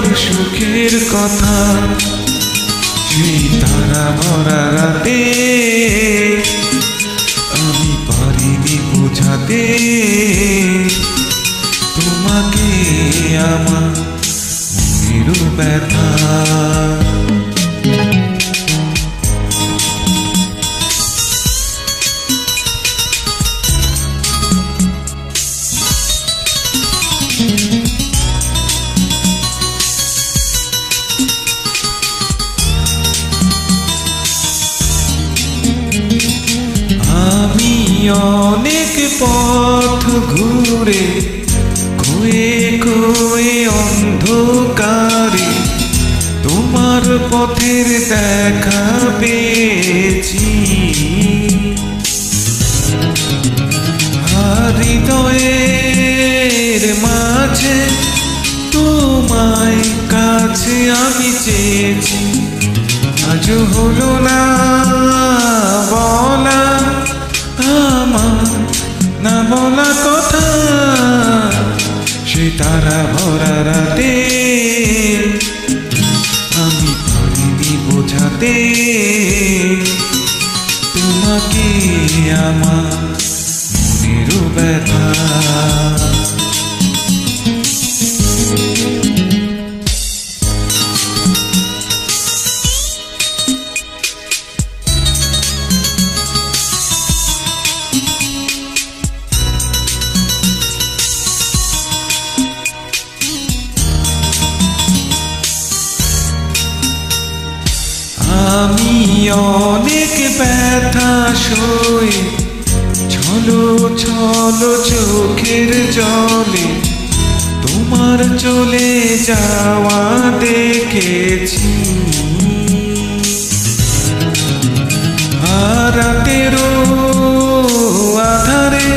তোমার সুখের কথা। সেই তারা ভরা রাতে আমি পারিনি বোঝাতে। তোমাকে আমার মনের ব্যথা। অনেক পথ ঘুরে, খুয়ে খুয়ে অন্ধকারে তোমার পথের দেখা পেয়েছি। হৃদয়ের মাঝে তোমায় কাছে আমি চেয়েছি। আজ হলো না বোঝাতে তোমাকে আমার মনের ব্যথা। আমি অনেক ব্যথা সই ছলো ছলো চোখের জলে। তোমার চলে যাওয়া দেখেছি। রাতেরও আধারে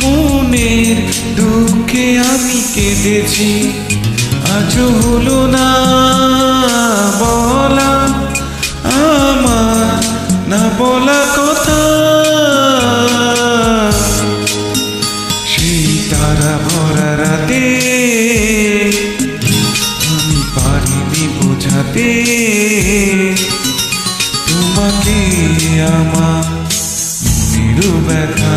মনের দুঃখে আমি কেঁদেছি। আজ হলো না, বলা বলা কথা। সেই তারা ভরা রাতে আমি পারিনি বোঝাতে। তোমাকে আমার মনের ব্যথা।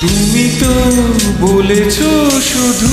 তুমি তো বলেছ শুধু